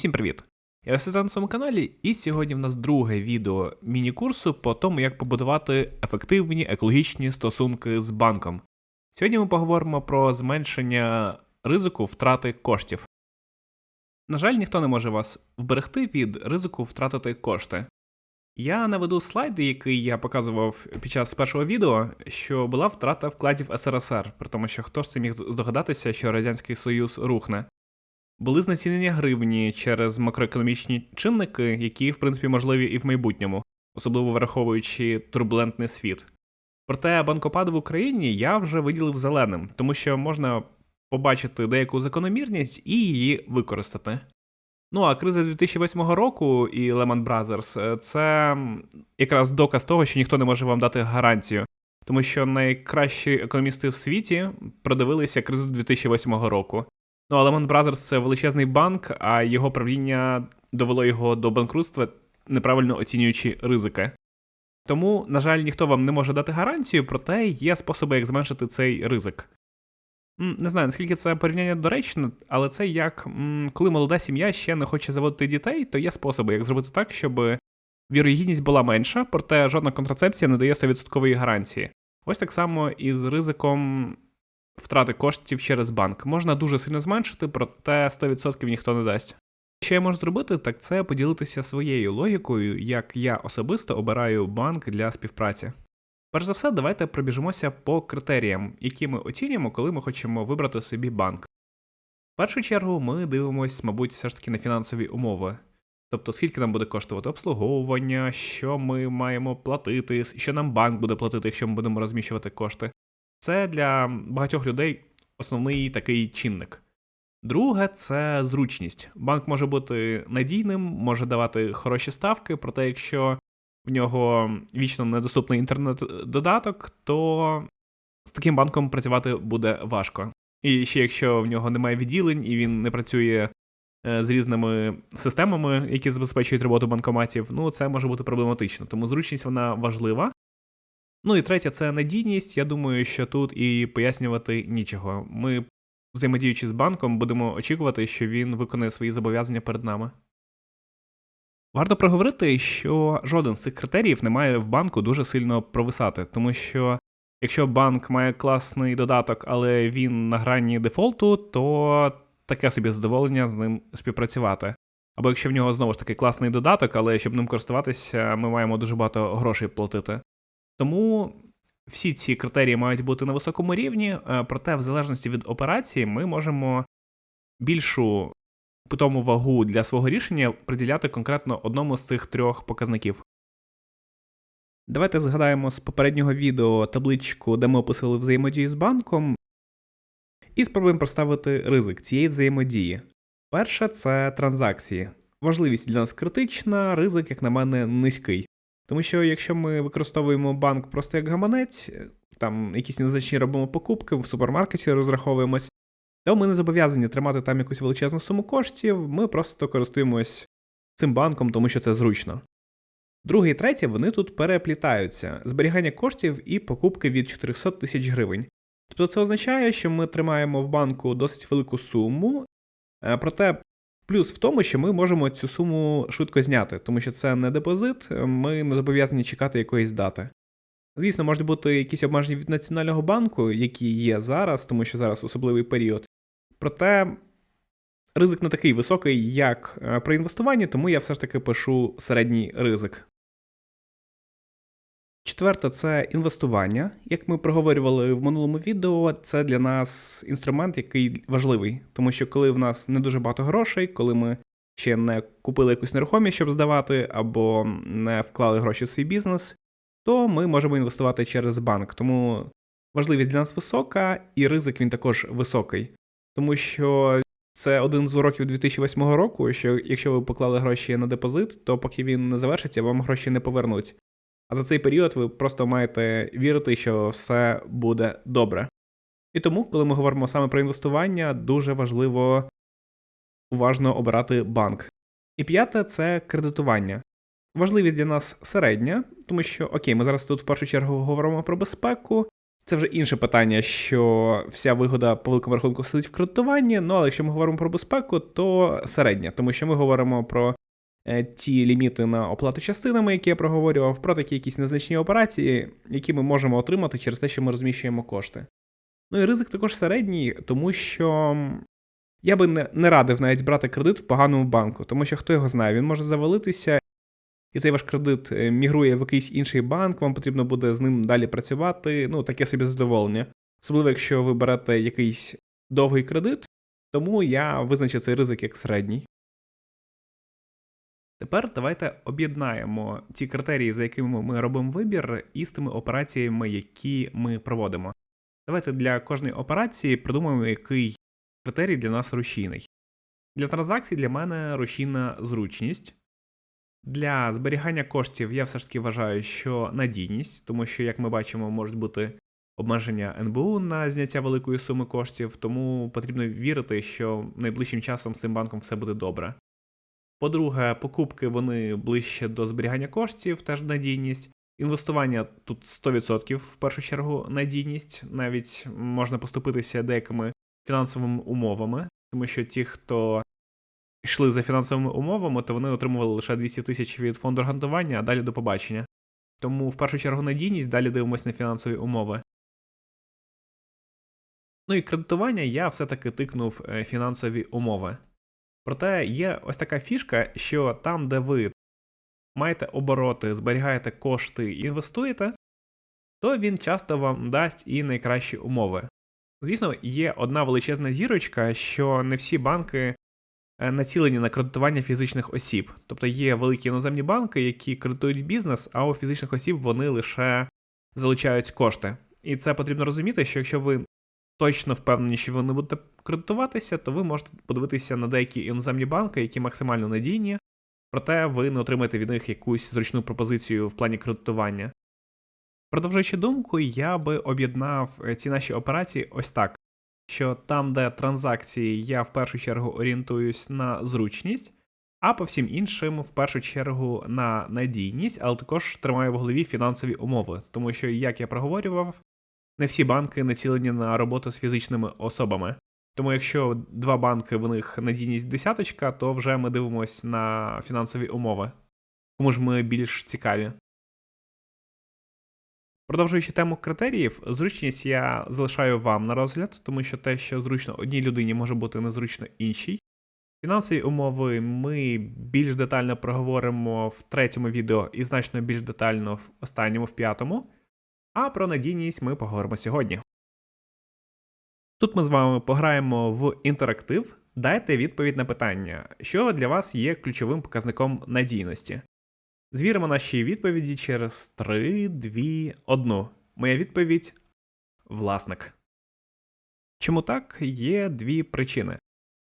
Всім привіт! Я Василь на своєму каналі, і сьогодні в нас друге відео міні-курсу по тому, як побудувати ефективні екологічні стосунки з банком. Сьогодні ми поговоримо про зменшення ризику втрати коштів. На жаль, ніхто не може вас вберегти від ризику втратити кошти. Я наведу слайди, який я показував під час першого відео, що була втрата вкладів СРСР, при тому, що хто ж це міг здогадатися, що Радянський Союз рухне. Були знецінення гривні через макроекономічні чинники, які, в принципі, можливі і в майбутньому, особливо враховуючи турбулентний світ. Проте банкопад в Україні я вже виділив зеленим, тому що можна побачити деяку закономірність і її використати. Ну а криза 2008 року і Lehman Brothers – це якраз доказ того, що ніхто не може вам дати гарантію, тому що найкращі економісти в світі продивилися кризу 2008 року. Ну, а Lehman Brothers – це величезний банк, а його правління довело його до банкрутства, неправильно оцінюючи ризики. Тому, на жаль, ніхто вам не може дати гарантію, проте є способи, як зменшити цей ризик. Не знаю, наскільки це порівняння доречне, але це як коли молода сім'я ще не хоче заводити дітей, то є способи, як зробити так, щоб вірогідність була менша, проте жодна контрацепція не дає 100% гарантії. Ось так само і з ризиком втрати коштів через банк. Можна дуже сильно зменшити, проте 100% ніхто не дасть. Що я можу зробити, так це поділитися своєю логікою, як я особисто обираю банк для співпраці. Перш за все, давайте пробіжимося по критеріям, які ми оцінюємо, коли ми хочемо вибрати собі банк. В першу чергу ми дивимося, мабуть, все ж таки на фінансові умови. Тобто, скільки нам буде коштувати обслуговування, що ми маємо платити, що нам банк буде платити, якщо ми будемо розміщувати кошти. Це для багатьох людей основний такий чинник. Друге це зручність. Банк може бути надійним, може давати хороші ставки, проте якщо в нього вічно недоступний інтернет-додаток, то з таким банком працювати буде важко. І ще якщо в нього немає відділень і він не працює е, з різними системами, які забезпечують роботу банкоматів, ну це може бути проблематично. Тому зручність вона важлива. Ну і третє, це надійність. Я думаю, що тут і пояснювати нічого. Ми, взаємодіючи з банком, будемо очікувати, що він виконає свої зобов'язання перед нами. Варто проговорити, що жоден з цих критеріїв не має в банку дуже сильно провисати, тому що якщо банк має класний додаток, але він на грані дефолту, то таке собі задоволення з ним співпрацювати. Або якщо в нього знову ж таки класний додаток, але щоб ним користуватися, ми маємо дуже багато грошей платити. Тому всі ці критерії мають бути на високому рівні, е, проте, в залежності від операції, ми можемо більшу питому вагу для свого рішення приділяти конкретно одному з цих трьох показників. Давайте згадаємо з попереднього відео табличку, де ми описували взаємодію з банком, і спробуємо проставити ризик цієї взаємодії. Перше це транзакції. Важливість для нас критична, ризик, як на мене, низький. Тому що якщо ми використовуємо банк просто як гаманець, там якісь незначні робимо покупки, в супермаркеті розраховуємось, то ми не зобов'язані тримати там якусь величезну суму коштів, ми просто користуємось цим банком, тому що це зручно. Друге і третє, вони тут переплітаються: зберігання коштів і покупки від 400 тисяч гривень. Тобто це означає, що ми тримаємо в банку досить велику суму, е, проте плюс в тому, що ми можемо цю суму швидко зняти, тому що це не депозит, ми не зобов'язані чекати якоїсь дати. Звісно, можуть бути якісь обмеження від Національного банку, які є зараз, тому що зараз особливий період. Проте ризик не такий високий, як е, при інвестуванні, тому я все ж таки пишу середній ризик. Четверте це інвестування. Як ми проговорювали в минулому відео, це для нас інструмент, який важливий, тому що коли в нас не дуже багато грошей, коли ми ще не купили якусь нерухомість, щоб здавати, або не вклали гроші в свій бізнес, то ми можемо інвестувати через банк. Тому важливість для нас висока, і ризик він також високий. Тому що це один з уроків 2008 року, що якщо ви поклали гроші на депозит, то поки він не завершиться, вам гроші не повернуть. А за цей період ви просто маєте вірити, що все буде добре. І тому, коли ми говоримо саме про інвестування, дуже важливо уважно обирати банк. І п'яте це кредитування. Важливість для нас середня, тому що окей, ми зараз тут в першу чергу говоримо про безпеку, Це вже інше питання, що вся вигода по великому рахунку сидить в кредитуванні. Ну але якщо ми говоримо про безпеку, то середня, тому що ми говоримо про ті ліміти на оплату частинами, які я проговорював, про такі якісь незначні операції, які ми можемо отримати через те, що ми розміщуємо кошти. Ну і ризик також середній, тому що я би не, радив навіть брати кредит в поганому банку, тому що хто його знає, він може завалитися, і цей ваш кредит е, мігрує в якийсь інший банк, вам потрібно буде з ним далі працювати. Ну, таке собі задоволення. Особливо, якщо ви берете якийсь довгий кредит, тому я визначив цей ризик як середній. Тепер давайте об'єднаємо ті критерії, за якими ми робимо вибір, і з тими операціями, які ми проводимо. Давайте для кожної операції придумаємо, який критерій для нас рушійний. Для транзакцій для мене рушійна зручність. Для зберігання коштів я все ж таки вважаю, що надійність, тому що, як ми бачимо, можуть бути обмеження НБУ на зняття великої суми коштів, тому потрібно вірити, що найближчим часом з цим банком все буде добре. По-друге, покупки вони ближче до зберігання коштів, теж надійність. Інвестування тут 100% в першу чергу надійність, навіть можна поступитися деякими фінансовими умовами, тому що ті, хто йшли за фінансовими умовами, то вони отримували лише 200 тисяч від фонду гарантування, а далі до побачення. Тому в першу чергу надійність, далі дивимося на фінансові умови. Ну і кредитування я все-таки тикнув е, фінансові умови. Проте є ось така фішка, що там, де ви маєте обороти, зберігаєте кошти і інвестуєте, то він часто вам дасть і найкращі умови. Звісно, є одна величезна зірочка, що не всі банки е, націлені на кредитування фізичних осіб. Тобто є великі іноземні банки, які кредитують бізнес, а у фізичних осіб вони лише залучають кошти. І це потрібно розуміти, що якщо ви точно впевнені, що ви не будете кредитуватися, то ви можете подивитися на деякі іноземні банки, які максимально надійні, проте ви не отримаєте від них якусь зручну пропозицію в плані кредитування. Продовжуючи думку, я би об'єднав е, ці наші операції ось так: що там, де транзакції, я в першу чергу орієнтуюсь на зручність, а по всім іншим, в першу чергу, на надійність, але також тримаю в голові фінансові умови, тому що, як я проговорював, не всі банки націлені на роботу з фізичними особами. Тому якщо два банки в них надійність десяточка, то вже ми дивимося на фінансові умови. Кому ж ми більш цікаві. Продовжуючи тему критеріїв, зручність я залишаю вам на розгляд, тому що те, що зручно одній людині, може бути незручно іншій. Фінансові умови ми більш детально проговоримо в третьому відео і значно більш детально в останньому, в п'ятому. А про надійність ми поговоримо сьогодні. Тут ми з вами пограємо в інтерактив. Дайте відповідь на питання, що для вас є ключовим показником надійності. Звіримо наші відповіді через 3, 2, 1. Моя відповідь власник. Чому так? Є дві причини.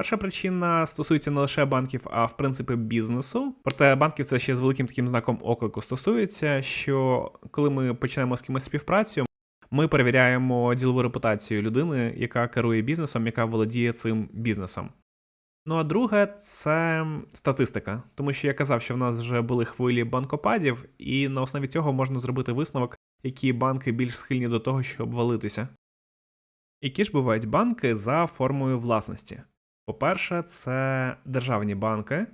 Перша причина стосується не лише банків, а в принципі бізнесу. Проте банків це ще з великим таким знаком оклику стосується, що коли ми починаємо з кимось співпрацю, ми перевіряємо ділову репутацію людини, яка керує бізнесом, яка володіє цим бізнесом. Ну а друге, це статистика, тому що я казав, що в нас вже були хвилі банкопадів, і на основі цього можна зробити висновок, які банки більш схильні до того, щоб валитися. Які ж бувають банки за формою власності? По-перше, це державні банки.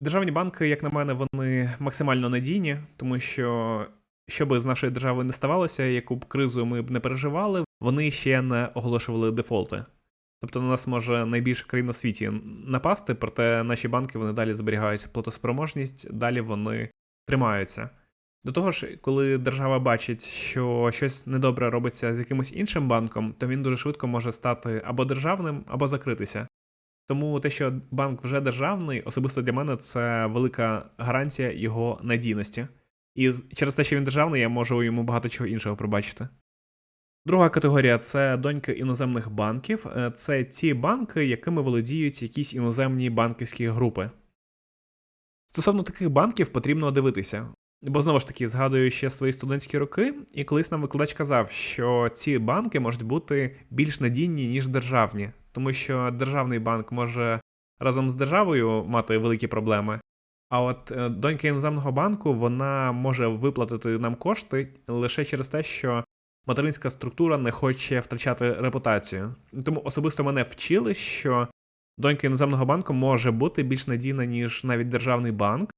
Державні банки, як на мене, вони максимально надійні, тому що, що би з нашою державою не ставалося, яку б кризу ми б не переживали, вони ще не оголошували дефолти. Тобто на нас може найбільша країна в світі напасти, проте наші банки вони далі зберігають платоспроможність, далі вони тримаються. До того ж, коли держава бачить, що щось недобре робиться з якимось іншим банком, то він дуже швидко може стати або державним, або закритися. Тому те, що банк вже державний, особисто для мене це велика гарантія його надійності. І через те, що він державний, я можу йому багато чого іншого пробачити. Друга категорія це доньки іноземних банків. Е, Це ті банки, якими володіють якісь іноземні банківські групи. Стосовно таких банків потрібно дивитися. Бо знову ж таки згадую ще свої студентські роки, і колись нам викладач казав, що ці банки можуть бути більш надійні, ніж державні, тому що державний банк може разом з державою мати великі проблеми. А от е, донька іноземного банку вона може виплатити нам кошти лише через те, що материнська структура не хоче втрачати репутацію. Тому особисто мене вчили, що донька іноземного банку може бути більш надійна, ніж навіть державний банк.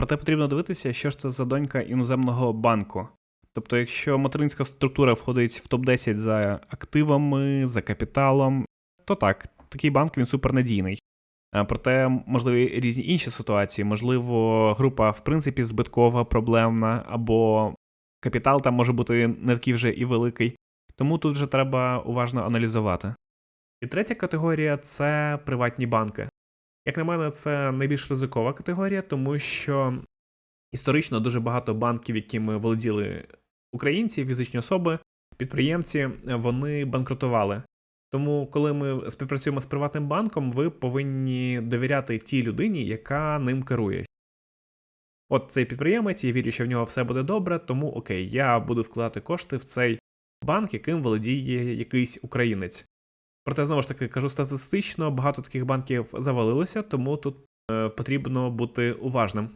Проте потрібно дивитися, що ж це за донька іноземного банку. Тобто, якщо материнська структура входить в топ-10 за активами, за капіталом, то так, такий банк він супернадійний. Проте, можливі різні інші ситуації. Можливо, група в принципі збиткова, проблемна, або капітал там може бути не такий вже і великий. Тому тут вже треба уважно аналізувати. І третя категорія це приватні банки. Як на мене, це найбільш ризикова категорія, тому що історично дуже багато банків, якими володіли українці, фізичні особи, підприємці, вони банкрутували. Тому, коли ми співпрацюємо з приватним банком, ви повинні довіряти тій людині, яка ним керує. От цей підприємець, я вірю, що в нього все буде добре, тому окей, я буду вкладати кошти в цей банк, яким володіє якийсь українець. Проте, знову ж таки, кажу статистично, багато таких банків завалилося, тому тут е, потрібно бути уважним.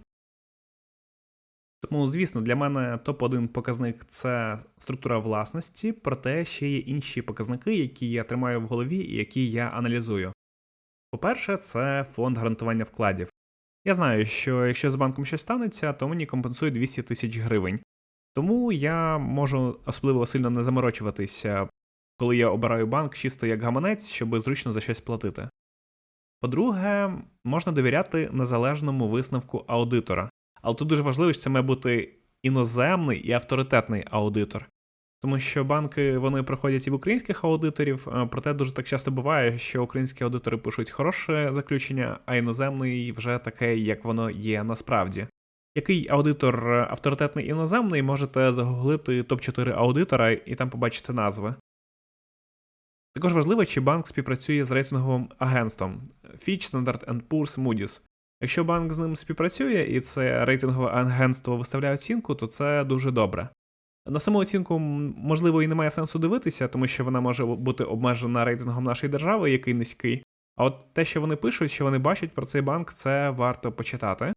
Тому, звісно, для мене топ-1 показник це структура власності, проте ще є інші показники, які я тримаю в голові і які я аналізую. По-перше, це фонд гарантування вкладів. Я знаю, що якщо з банком щось станеться, то мені компенсують 200 тисяч гривень. Тому я можу особливо сильно не заморочуватися, коли я обираю банк чисто як гаманець, щоб зручно за щось платити. По-друге, можна довіряти незалежному висновку аудитора. Але тут дуже важливо, що це має бути іноземний і авторитетний аудитор. Тому що банки вони проходять і в українських аудиторів, е, проте дуже так часто буває, що українські аудитори пишуть хороше заключення, а іноземний вже таке, як воно є насправді. Який аудитор е, авторитетний іноземний, можете загуглити топ-4 аудитора і там побачити назви. Також важливо, чи банк співпрацює з рейтинговим агентством Fitch, Standard Poor's, Moody's. Якщо банк з ним співпрацює і це рейтингове агентство виставляє оцінку, то це дуже добре. На саму оцінку, можливо, і немає сенсу дивитися, тому що вона може бути обмежена рейтингом нашої держави, який низький. А от те, що вони пишуть, що вони бачать про цей банк, це варто почитати.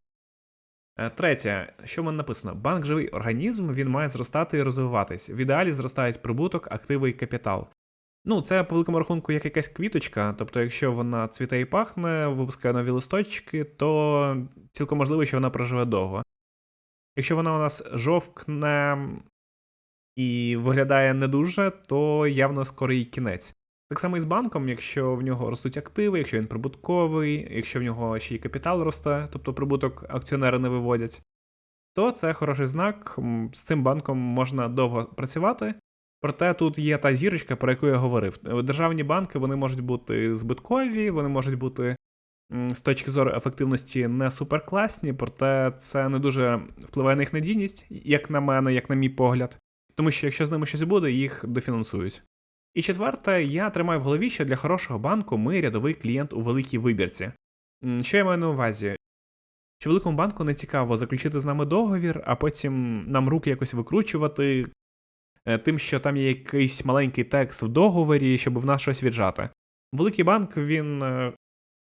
Е, Третє, що в мене написано: банк живий організм, він має зростати і розвиватись. В ідеалі зростають прибуток, активи і капітал. Ну, це по великому рахунку як якась квіточка, тобто, якщо вона цвіте і пахне, випускає нові листочки, то цілком можливо, що вона проживе довго. Якщо вона у нас жовкне і виглядає не дуже, то явно скоро їй кінець. Так само і з банком, якщо в нього ростуть активи, якщо він прибутковий, якщо в нього ще й капітал росте, тобто прибуток акціонери не виводять, то це хороший знак. З цим банком можна довго працювати. Проте тут є та зірочка, про яку я говорив. Державні банки вони можуть бути збиткові, вони можуть бути з точки зору ефективності не суперкласні, проте це не дуже впливає на їх надійність, як на мене, як на мій погляд. Тому що якщо з ними щось буде, їх дофінансують. І четверте, я тримаю в голові, що для хорошого банку ми рядовий клієнт у великій вибірці. Що я маю на увазі? Що великому банку не цікаво заключити з нами договір, а потім нам руки якось викручувати, тим, що там є якийсь маленький текст в договорі, щоб в нас щось віджати. Великий банк, він е,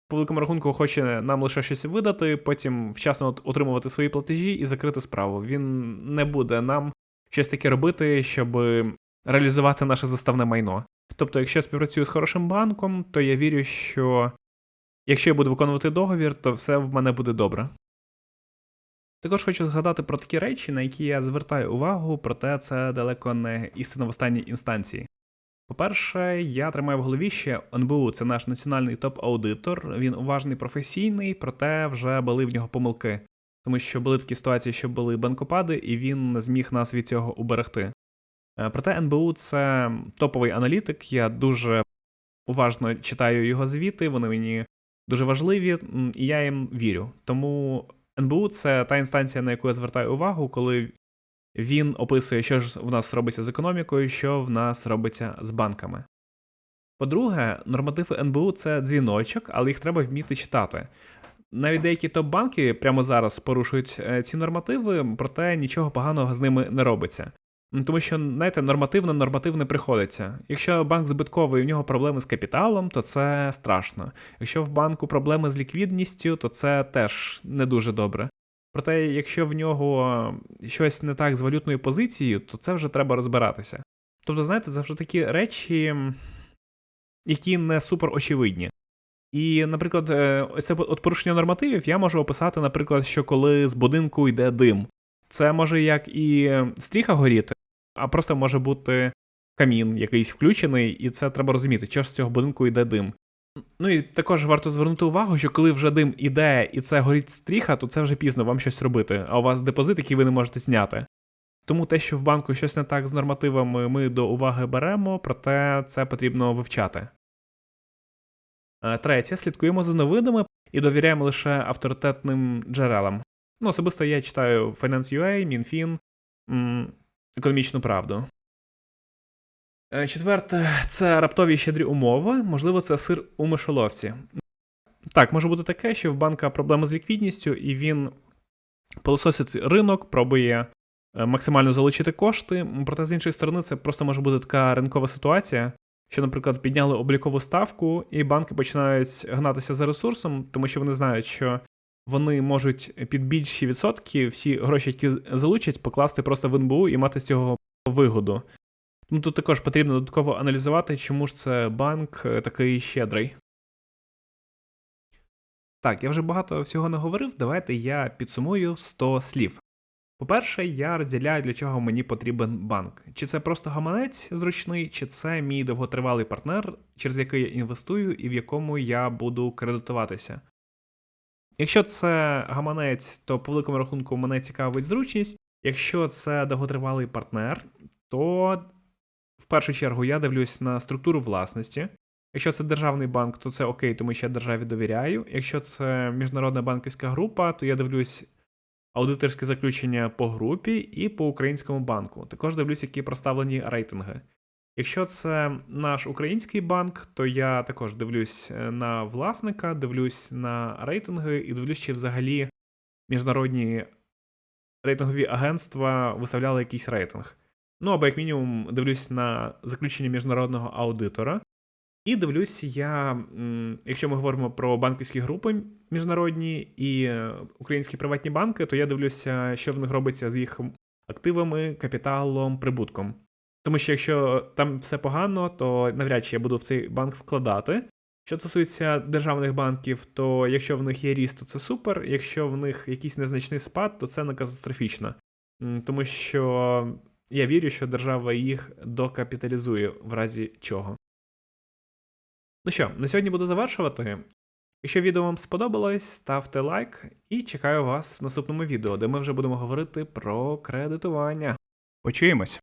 по великому рахунку хоче нам лише щось видати, потім вчасно отримувати свої платежі і закрити справу. Він не буде нам щось таке робити, щоб реалізувати наше заставне майно. Тобто, якщо я співпрацюю з хорошим банком, то я вірю, що якщо я буду виконувати договір, то все в мене буде добре. Також хочу згадати про такі речі, на які я звертаю увагу, проте це далеко не істина в останній інстанції. По-перше, я тримаю в голові, що НБУ це наш національний топ-аудитор, він уважний професійний, проте вже були в нього помилки, тому що були такі ситуації, що були банкопади, і він не зміг нас від цього уберегти. Е, проте НБУ це топовий аналітик, я дуже уважно читаю його звіти, вони мені дуже важливі, і я їм вірю. Тому НБУ це та інстанція, на яку я звертаю увагу, коли він описує, що ж в нас робиться з економікою, що в нас робиться з банками. По-друге, нормативи НБУ це дзвіночок, але їх треба вміти читати. Навіть деякі топ-банки прямо зараз порушують е, ці нормативи, проте нічого поганого з ними не робиться. Тому що, знаєте, нормативно норматив не приходиться. Якщо банк збитковий і в нього проблеми з капіталом, то це страшно. Якщо в банку проблеми з ліквідністю, то це теж не дуже добре. Проте, якщо в нього щось не так з валютною позицією, то це вже треба розбиратися. Тобто, знаєте, вже такі речі, які не супер очевидні. І, наприклад, е, це от порушення нормативів я можу описати, наприклад, що коли з будинку йде дим. Це може як і стріха горіти, а просто може бути камін якийсь включений, і це треба розуміти, що ж з цього будинку йде дим. Ну і також варто звернути увагу, що коли вже дим іде і це горить стріха, то це вже пізно вам щось робити, а у вас депозит, який ви не можете зняти. Тому те, що в банку щось не так з нормативами, ми до уваги беремо, проте це потрібно вивчати. Е, Третє, слідкуємо за новинами і довіряємо лише авторитетним джерелам. Ну, особисто я читаю Finance.ua, Мінфін, економічну правду. Е, Четверте, це раптові щедрі умови. Можливо, це сир у мишоловці. Так, може бути таке, що в банка проблеми з ліквідністю, і він пилососить ринок, пробує е, максимально залучити кошти. Проте, з іншої сторони, це просто може бути така ринкова ситуація, що, наприклад, підняли облікову ставку, і банки починають гнатися за ресурсом, тому що вони знають, що вони можуть під більші відсотки всі гроші, які залучать, покласти просто в НБУ і мати з цього вигоду. Тому тут також потрібно додатково аналізувати, чому ж це банк е, такий щедрий. Так, я вже багато всього наговорив. Давайте я підсумую 100 слів. По-перше, я розділяю, для чого мені потрібен банк. Чи це просто гаманець зручний, чи це мій довготривалий партнер, через який я інвестую і в якому я буду кредитуватися. Якщо це гаманець, то по великому рахунку мене цікавить зручність. Якщо це довготривалий партнер, то в першу чергу я дивлюсь на структуру власності. Якщо це державний банк, то це окей, тому що я державі довіряю. Якщо це міжнародна банківська група, то я дивлюсь аудиторське заключення по групі і по українському банку. Також дивлюсь, які проставлені рейтинги. Якщо це наш український банк, то я також дивлюсь е, на власника, дивлюсь на рейтинги і дивлюсь, чи взагалі міжнародні рейтингові агентства виставляли якийсь рейтинг. Ну або як мінімум дивлюсь на заключення міжнародного аудитора. І дивлюсь я, якщо ми говоримо про банківські групи міжнародні і е, українські приватні банки, то я дивлюся, що в них робиться з їх активами, капіталом, прибутком. Тому що якщо там все погано, то навряд чи я буду в цей банк вкладати. Що стосується державних банків, то якщо в них є ріст, то це супер. Якщо в них якийсь незначний спад, то це не катастрофічно. Тому що я вірю, що держава їх докапіталізує в разі чого. Ну що, на сьогодні буду завершувати. Якщо відео вам сподобалось, ставте лайк і чекаю вас в наступному відео, де ми вже будемо говорити про кредитування. Почуємось!